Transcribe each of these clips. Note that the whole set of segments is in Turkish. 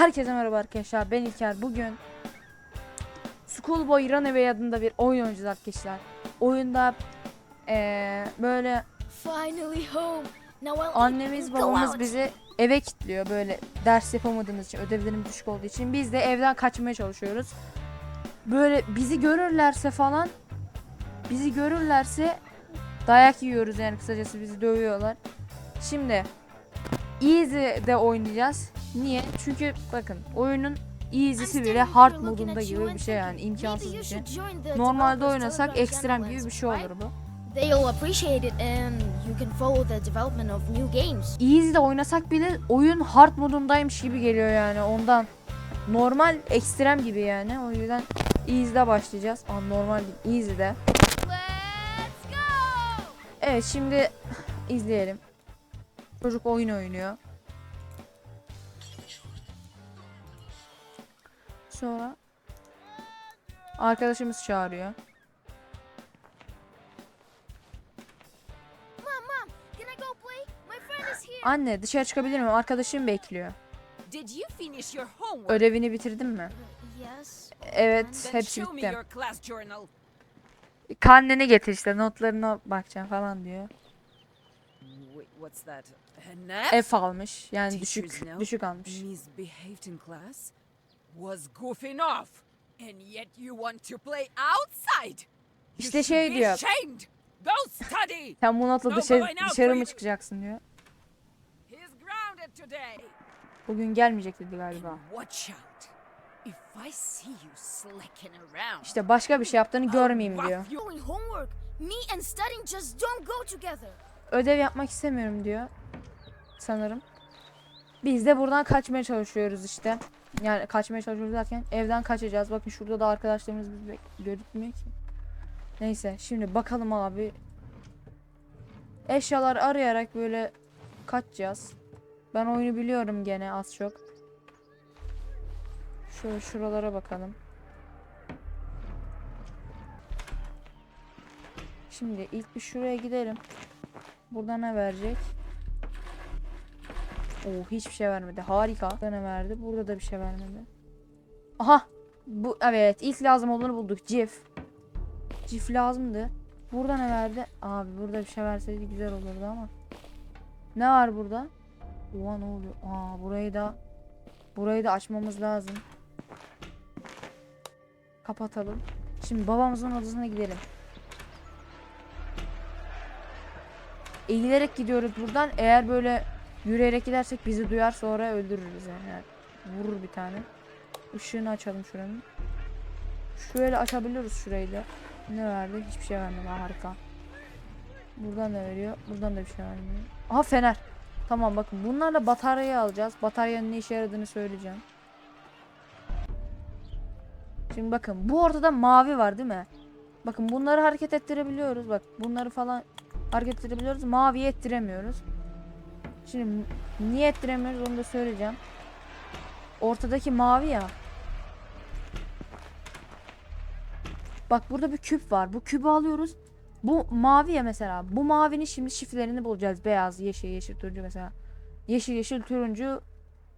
Herkese merhaba arkadaşlar. Ben İlker. Bugün Schoolboy Runaway adında bir oyun oynayacağız arkadaşlar. Oyunda eee, böyle annemiz babamız bizi eve kilitliyor böyle ders yapamadığımız için ödevlerimiz düşük olduğu için biz de evden kaçmaya çalışıyoruz. Böyle bizi görürlerse falan bizi görürlerse dayak yiyoruz yani kısacası bizi dövüyorlar. Şimdi Easy'de oynayacağız. Niye? Çünkü bakın oyunun Easy'si bile hard modunda at you gibi bir şey yani imkansız bir şey. Normalde oynasak ekstrem gibi bir şey olur bu. They'll appreciate it and you can follow the development of new games. Easy'de oynasak bile oyun hard modundaymış gibi geliyor yani ondan. Normal ekstrem gibi yani. O yüzden Easy'de başlayacağız. Aa, normal değil. Easy'de. Evet şimdi izleyelim. Çocuk oyun oynuyor. Sonra arkadaşımız çağırıyor. Mom, mom, can I go play? My friend is here. Anne dışarı çıkabilir miyim? Arkadaşım bekliyor. Did you finish your homework? Ödevini bitirdin mi? Yes. Evet hepsi bitti. Karneni getir işte notlarına bakacağım falan diyor. F? Almış. Yani düşük düşük almış. Was goofing off? And yet you want to play outside? İşte şey diyor. Go study. Sen bu notla No dışarı, dışarı mı çıkacaksın diyor. He's grounded today. Bugün gelmeyecek dedi galiba. Watch out. If I see you slacking around. İşte başka bir şey yaptığını görmeyeyim diyor. you Doing homework. Me and studying just don't go together. Ödev yapmak istemiyorum diyor. Sanırım. Biz de buradan kaçmaya çalışıyoruz işte. Yani kaçmaya çalışıyoruz derken evden kaçacağız. Bakın şurada da arkadaşlarımız bizi gözükmüyor ki. Neyse şimdi bakalım abi. Eşyalar arayarak böyle kaçacağız. Ben oyunu biliyorum gene az çok. Şöyle şuralara bakalım. Şimdi ilk bir şuraya gidelim. Burada ne verecek? Oo hiçbir şey vermedi. Harika. Burada ne verdi? Burada da bir şey vermedi. Aha! Bu evet ilk lazım olduğunu bulduk. Cif. Cif lazımdı. Burada ne verdi? Abi burada bir şey verseydi güzel olurdu ama. Ne var burada? Oha ne oluyor? Aa burayı da burayı da açmamız lazım. Kapatalım. Şimdi babamızın odasına gidelim. Eğilerek gidiyoruz buradan. Eğer böyle yürüyerek gidersek bizi duyar sonra öldürürüz yani. Yani Vurur bir tane. Işığını açalım şuranın. Şöyle açabiliyoruz şurayı da. Ne verdi? Hiçbir şey vermedi. Harika. Buradan da veriyor. Buradan da bir şey vermiyor. Aha fener. Tamam bakın bunlarla bataryayı alacağız. Bataryanın ne işe yaradığını söyleyeceğim. Şimdi bakın bu ortada mavi var değil mi? Bakın bunları hareket ettirebiliyoruz. Bak bunları falan hareket ettirebiliyoruz. Maviyi ettiremiyoruz. Şimdi niye ettiremiyoruz onu da söyleyeceğim. Ortadaki mavi ya. Bak burada bir küp var. Bu kübü alıyoruz. Bu mavi ya mesela. Bu mavinin şimdi şifrelerini bulacağız. Beyaz, yeşil, yeşil, turuncu mesela. Yeşil, yeşil, turuncu,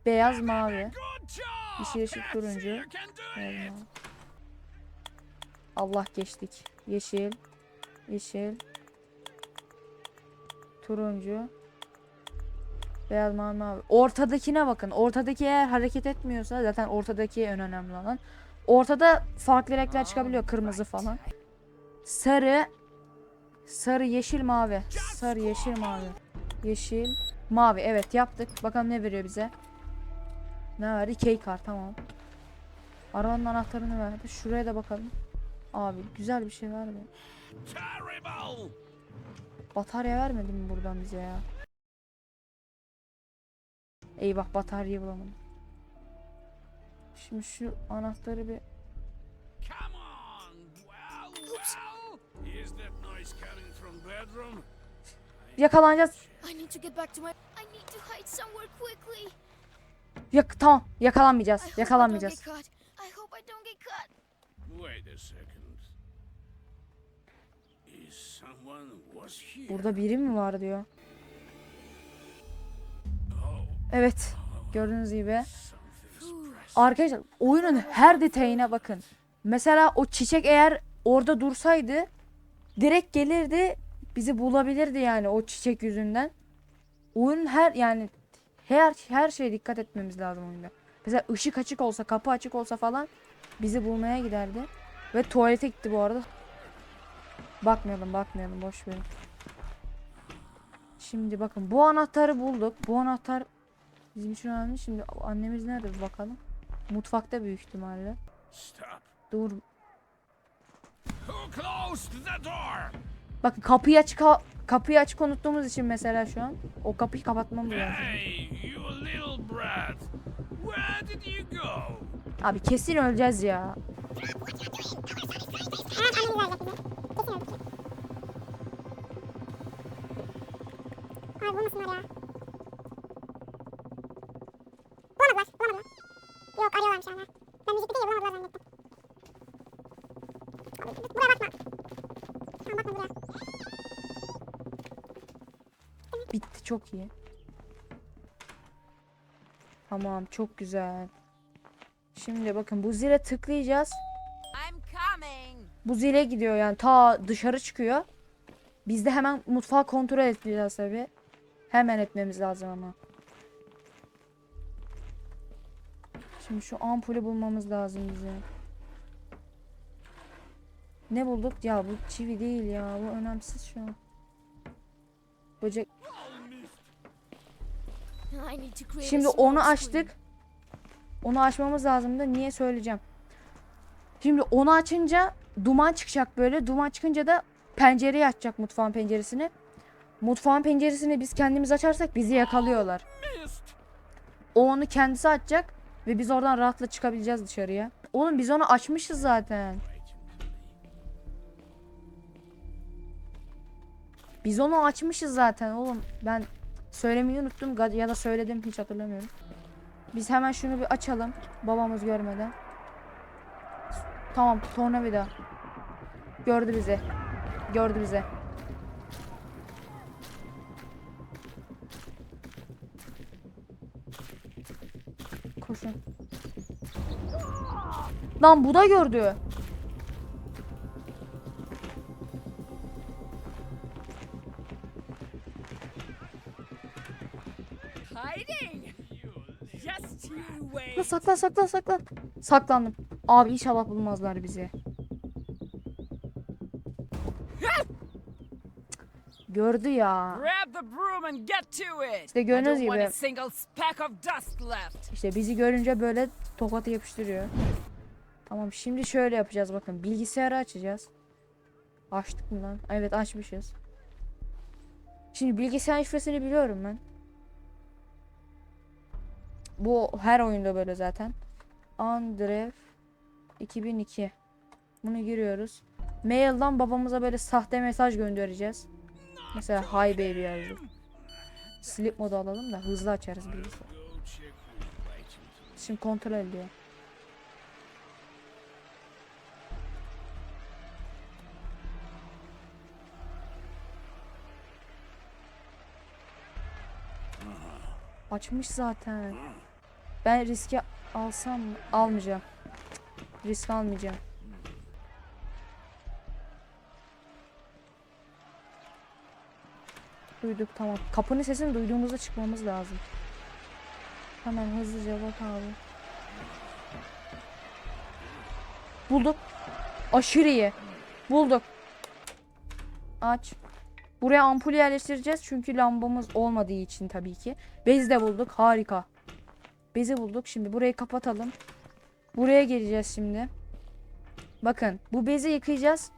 beyaz, mavi. Yeşil, yeşil, turuncu. Allah geçtik. Yeşil, yeşil, turuncu, beyaz, mavi, mavi. Ortadakine bakın. Ortadaki eğer hareket etmiyorsa zaten ortadaki en önemli olan. Ortada farklı renkler çıkabiliyor. Kırmızı falan. Sarı, sarı, yeşil, mavi. Sarı, yeşil, mavi. Yeşil, mavi. Evet yaptık. Bakalım ne veriyor bize. Ne verdi? Key kart tamam. Arabanın anahtarını verdi. Şuraya da bakalım. Abi güzel bir şey verdi. Batarya vermedi mi buradan bize ya? Eyvah bataryayı bulamadım. Şimdi şu anahtarı bir Come on! Well, well! Is that noise coming from bedroom? yakalanacağız. I need to get back to my. I need to hide somewhere quickly. Yak tamam yakalanmayacağız. Yakalanmayacağız. I hope I don't get caught. Wait a second. Is someone was here? Burada biri mi var diyor. Evet. Gördüğünüz gibi Arkadaşlar oyunun her detayına bakın. Mesela o çiçek eğer orada dursaydı direkt gelirdi bizi bulabilirdi yani o çiçek yüzünden. Oyunun her yani her her şeye dikkat etmemiz lazım oyunda. Mesela ışık açık olsa, kapı açık olsa falan bizi bulmaya giderdi. Ve tuvalete gitti bu arada. Bakmayalım, bakmayalım, boş verin. Şimdi bakın bu anahtarı bulduk. Bu anahtar bizim için önemli. Şimdi annemiz nerede bir bakalım. Mutfakta büyük ihtimalle. Stop. Dur. Who closed the door? Bakın kapıyı açık kapıyı açık unuttuğumuz için mesela şu an o kapıyı kapatmamız lazım. Hey, you little brat. Where did you go? Abi kesin öleceğiz ya. Abi bulmasınlar ya. Çok iyi. Tamam çok güzel. Şimdi bakın bu zile tıklayacağız. Bu zile gidiyor yani ta dışarı çıkıyor. Biz de hemen mutfağı kontrol edeceğiz tabi. Hemen etmemiz lazım ama. Şimdi şu ampulü bulmamız lazım bize. Ne bulduk? Ya bu çivi değil ya. Bu önemsiz şu an. Böcek. Şimdi onu açtık. Onu açmamız lazımdı. Niye söyleyeceğim. Şimdi onu açınca duman çıkacak böyle. Duman çıkınca da pencereyi açacak mutfağın penceresini. Mutfağın penceresini biz kendimiz açarsak bizi yakalıyorlar. O onu kendisi açacak ve biz oradan rahatla çıkabileceğiz dışarıya. Oğlum biz onu açmışız zaten. Biz onu açmışız zaten oğlum. Ben söylemeyi unuttum ya da söyledim hiç hatırlamıyorum. Biz hemen şunu bir açalım babamız görmeden. Tamam tornavida. Gördü bizi. Gördü bizi. Koşun. Lan bu da gördü. Saklan saklan saklan. Saklandım. Abi inşallah bulmazlar bizi. Gördü ya. İşte gördüğünüz gibi. İşte bizi görünce böyle tokatı yapıştırıyor. Tamam şimdi şöyle yapacağız bakın. Bilgisayarı açacağız. Açtık mı lan? Evet açmışız. Şimdi bilgisayar şifresini biliyorum ben. Bu her oyunda böyle zaten. Andrev 2002. Bunu giriyoruz. Mail'dan babamıza böyle sahte mesaj göndereceğiz. Mesela hi baby yazdık. Sleep modu alalım da hızlı açarız items. Şimdi kontrol ediyor. Açmış zaten. Ben riski alsam mı? Almayacağım. Risk almayacağım. Duyduk tamam. Kapının sesini duyduğumuzda çıkmamız lazım. Hemen hızlıca bak abi. Bulduk. Aşırı iyi. Bulduk. Aç. Buraya ampul yerleştireceğiz çünkü lambamız olmadığı için tabii ki. Bezi de bulduk. Harika. Bezi bulduk. Şimdi burayı kapatalım. Buraya geleceğiz şimdi. Bakın bu bezi yıkayacağız.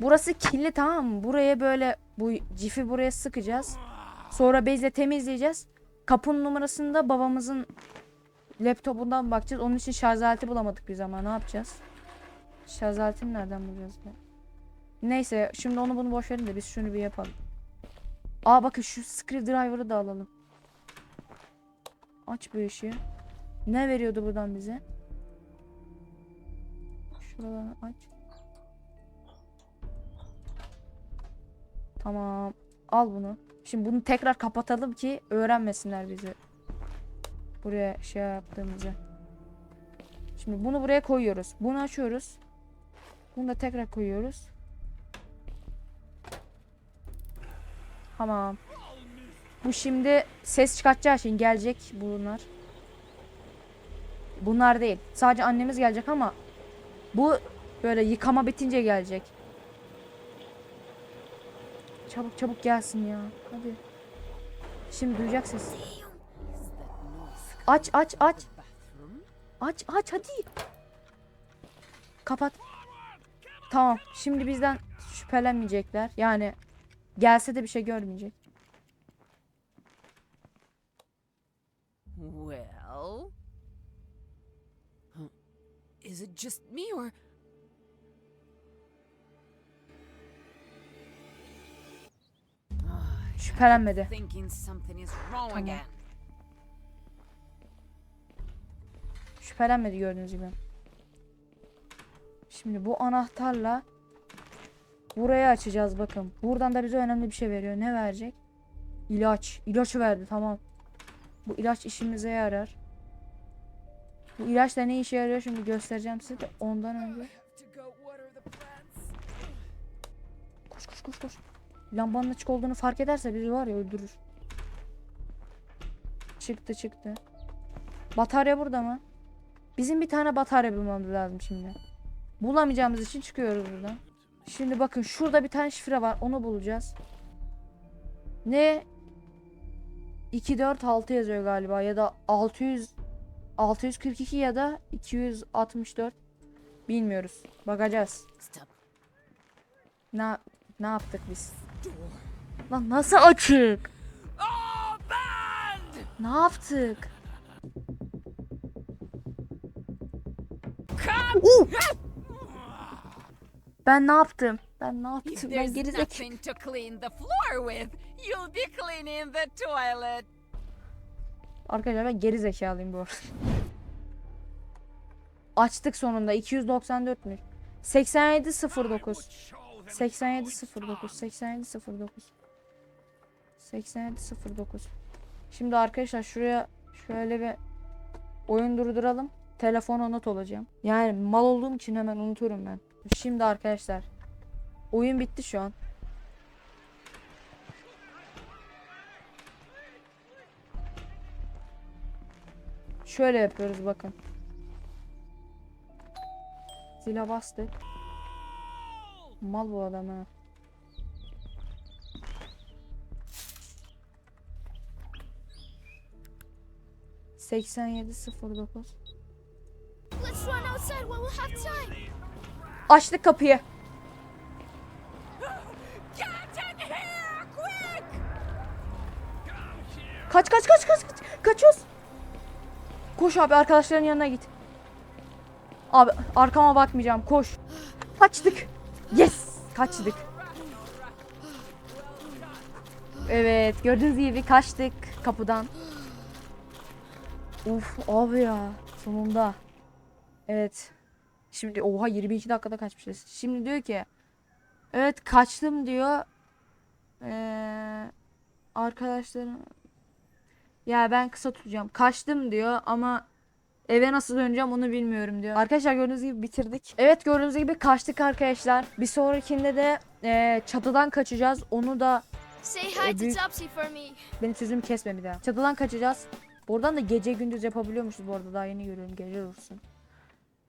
Burası kirli tamam mı? Buraya böyle bu cifi buraya sıkacağız. Sonra bezle temizleyeceğiz. Kapının numarasında babamızın laptopundan bakacağız. Onun için şarj aleti bulamadık biz ama ne yapacağız? Şarj aletini nereden bulacağız ya? Neyse şimdi onu bunu boş verin de biz şunu bir yapalım. Aa bakın şu screwdriver'ı da alalım. Aç bu ışığı. Ne veriyordu buradan bize? Şuradan aç. Tamam. Al bunu. Şimdi bunu tekrar kapatalım ki öğrenmesinler bizi. Buraya şey yaptığımızı. Şimdi bunu buraya koyuyoruz. Bunu açıyoruz. Bunu da tekrar koyuyoruz. Tamam. Bu şimdi ses çıkartacağı için gelecek bunlar. Bunlar değil. Sadece annemiz gelecek ama bu böyle yıkama bitince gelecek. Çabuk çabuk gelsin ya. Hadi. Şimdi duyacak ses. Aç aç aç. Aç aç hadi. Kapat. Tamam. Şimdi bizden şüphelenmeyecekler. Yani gelse de bir şey görmeyecek. Well. Huh. Is it just me or. Şüphelenmedi. Tamam. again. Şüphelenmedi gördüğünüz gibi. Şimdi bu anahtarla burayı açacağız bakın. Buradan da bize önemli bir şey veriyor. Ne verecek? İlaç. İlaç verdi tamam. Bu ilaç işimize yarar. Bu ilaç da ne işe yarıyor şimdi göstereceğim size de ondan önce. Koş koş koş koş. Lambanın açık olduğunu fark ederse bizi var ya öldürür. Çıktı çıktı. Batarya burada mı? Bizim bir tane batarya bulmamız lazım şimdi. Bulamayacağımız için çıkıyoruz buradan. Şimdi bakın şurada bir tane şifre var. Onu bulacağız. Ne? 246 yazıyor galiba ya da 600 642 ya da 264 bilmiyoruz. Bakacağız. Ne ne yaptık biz? Lan nasıl açık? Ne yaptık? Uh! Ben ne yaptım? Ben ne yaptım? Ben gerizekalı. Arkadaşlar ben geri zekalıyım bu arada. Açtık sonunda 294'müş. 8709. 8709 8709 8709 Şimdi arkadaşlar şuraya şöyle bir oyun durduralım. Telefona not olacağım. Yani mal olduğum için hemen unuturum ben. Şimdi arkadaşlar oyun bitti şu an. Şöyle yapıyoruz bakın. Zile bastık. Mal bu adam ha. Seksen yedi sıfır dokuz. Açtık kapıyı. Kaç kaç kaç kaç kaç. Kaçıyoruz. Koş abi arkadaşların yanına git. Abi arkama bakmayacağım. Koş. Kaçtık. Yes. Kaçtık. Evet gördüğünüz gibi kaçtık kapıdan. Uf abi ya sonunda. Evet. Şimdi oha 22 dakikada kaçmışız. Şimdi diyor ki evet kaçtım diyor. Ee, arkadaşlarım ya ben kısa tutacağım. Kaçtım diyor ama eve nasıl döneceğim onu bilmiyorum diyor. Arkadaşlar gördüğünüz gibi bitirdik. Evet gördüğünüz gibi kaçtık arkadaşlar. Bir sonrakinde de e, çatıdan kaçacağız. Onu da Say hi to Topsy for me. benim sözümü kesme bir daha. Çatıdan kaçacağız. Buradan da gece gündüz yapabiliyormuşuz bu arada. Daha yeni görüyorum. Gece olursun.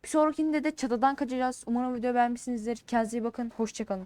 Bir sonrakinde de çatıdan kaçacağız. Umarım video beğenmişsinizdir. Kendinize iyi bakın. Hoşçakalın.